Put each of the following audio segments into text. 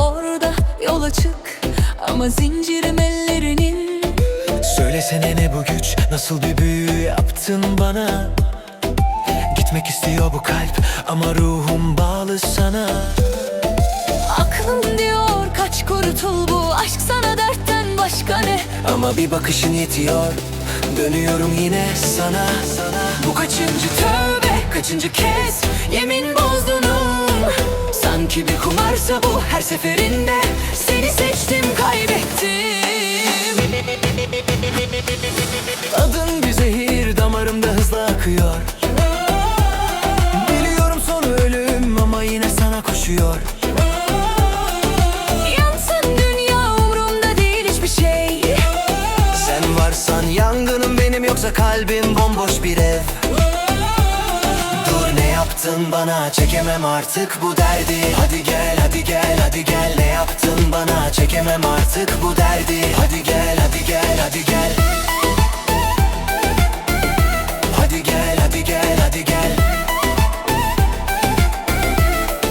orada yol açık Ama zincirim ellerinin. Söylesene ne bu güç Nasıl bir büyü yaptın bana? Gitmek istiyor bu kalp Ama ruhum bağlı sana. Aklım diyor kaç kurutul bu aşk sana dertten başka ne? Ama bir bakışın yetiyor Dönüyorum yine sana, sana. Bu kaçıncı tövbe kaçıncı kez? Sanki bir kumarsa bu her seferinde. Seni seçtim kaybettim. Adın bir zehir damarımda hızla akıyor. Biliyorum sonu ölüm ama yine sana koşuyor. Yansın dünya umurumda değil hiçbir şey. Sen varsan yangınım benim yoksa kalbim bomboş bir ev yaptın bana? Çekemem artık bu derdi. Hadi gel hadi gel hadi gel. Ne yaptın bana? Çekemem artık bu derdi. Hadi gel hadi gel hadi gel. Hadi gel hadi gel hadi gel.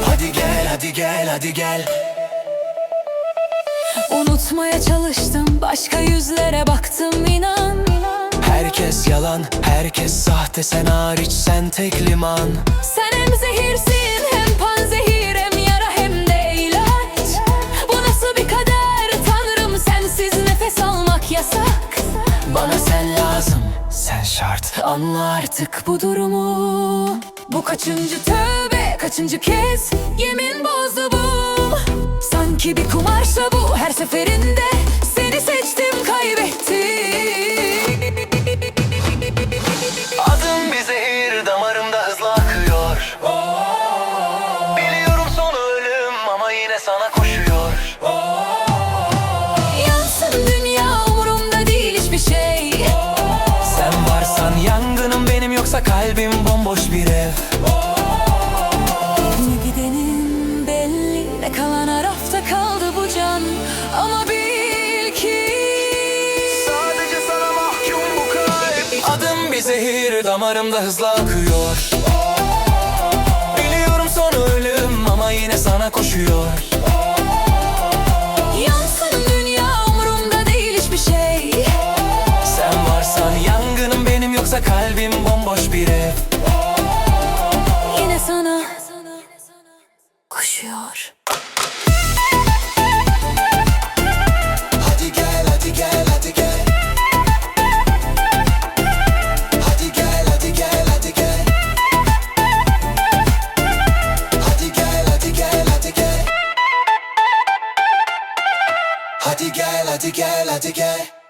Hadi gel hadi gel hadi gel. Unutmaya çalıştım başka yüzlere baktım inan Herkes yalan, herkes sahte. Sen hariç sen tek liman şart. Anla artık bu durumu. Bu kaçıncı tövbe kaçıncı kez? Yemin bozdu bu. Sanki bir kumarsa bu her seferinde. Seni seçtim kaybettim. Adım bir zehir damarımda hızla akıyor. Biliyorum sonu ölüm ama yine sana koşuyor kalbim bomboş bir ev. Ne gidenin belli ne kalan arafta kaldı bu can. Ama bil ki Sadece sana mahkum bu kalp. Adım bir zehir damarımda hızla akıyor. Biliyorum sonu ölüm ama yine sana koşuyor yoksa kalbim bomboş bir ev. Yine sana koşuyor. Hadi gel hadi gel hadi gel. Hadi gel hadi gel hadi gel. Hadi gel hadi gel hadi gel. Hadi gel hadi gel hadi gel